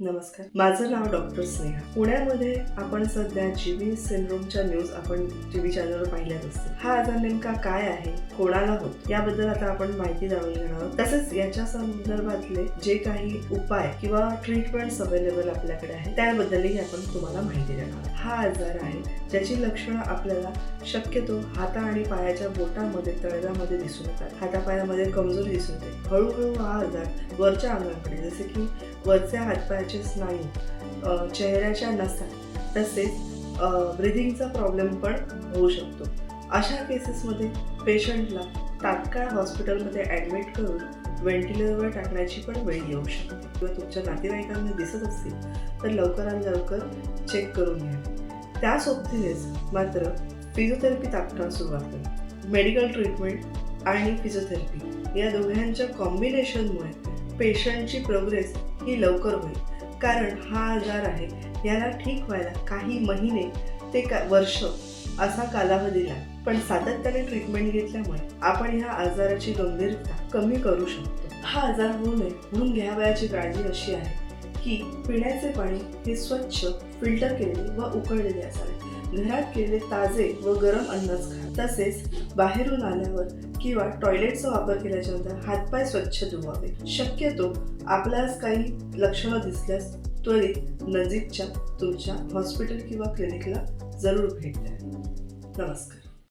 नमस्कार. माझं नाव डॉक्टर स्नेहा. पुण्यामध्ये आपण सध्या जीबी सिंड्रोमच्या न्यूज आपण टीव्ही चॅनलवर पाहिल्याच असते. हा आजार नेमका काय आहे? कोणाला होत? याबद्दल आता आपण माहिती जाणून घेणार आहोत. तसेच याच्या संदर्भातले जे काही उपाय किंवा ट्रीटमेंट्स अवेलेबल आपल्याकडे आहेत त्याबद्दलही आपण तुम्हाला माहिती देणार आहोत. हा आजार आहे ज्याची लक्षणं आपल्याला शक्यतो हाता आणि पायाच्या बोटामध्ये तळव्यामध्ये दिसून येतात. हातापायामध्ये कमजोरी दिसून येते. हळूहळू हा आजार वरच्या अंगाकडे जसे की वरच्या हातपाय हातपायाचे स्नायू चेहऱ्याच्या नसा तसेच ब्रिदिंगचा प्रॉब्लेम पण होऊ शकतो. अशा केसेसमध्ये पेशंटला तात्काळ हॉस्पिटलमध्ये ॲडमिट करून व्हेंटिलेटरवर टाकण्याची पण वेळ येऊ शकते. किंवा तुमच्या नातेवाईकांना दिसत असतील तर लवकरात लवकर चेक करून घ्या. त्या सोबतीनेच मात्र फिजिओथेरपी तात्काळ सुरुवात करा. मेडिकल ट्रीटमेंट आणि फिजिओथेरपी या दोघांच्या कॉम्बिनेशनमुळे पेशंटची प्रोग्रेस ही लवकर होईल. कारण हा आजार आहे. याला ठीक व्हायला काही महिने ते का वर्ष असा कालावधी पण सातत्याने ट्रीटमेंट घेतल्यामुळे आपण ह्या आजाराची गंभीरता कमी करू शकतो. हा आजार होऊ नये म्हणून घ्यावयाची काळजी अशी आहे की पिण्याचे पाणी हे स्वच्छ फिल्टर केलेले व उकळलेले असावे. घरात केलेले ताजे व गरम अन्नच खा. तसेच बाहेरून आल्यावर किंवा टॉयलेटचा वापर केल्याच्यानंतर हातपाय स्वच्छ धुवावे. शक्यतो आपल्यास काही लक्षणं दिसल्यास त्वरित नजीकच्या तुमच्या हॉस्पिटल किंवा क्लिनिकला जरूर भेट द्या. नमस्कार.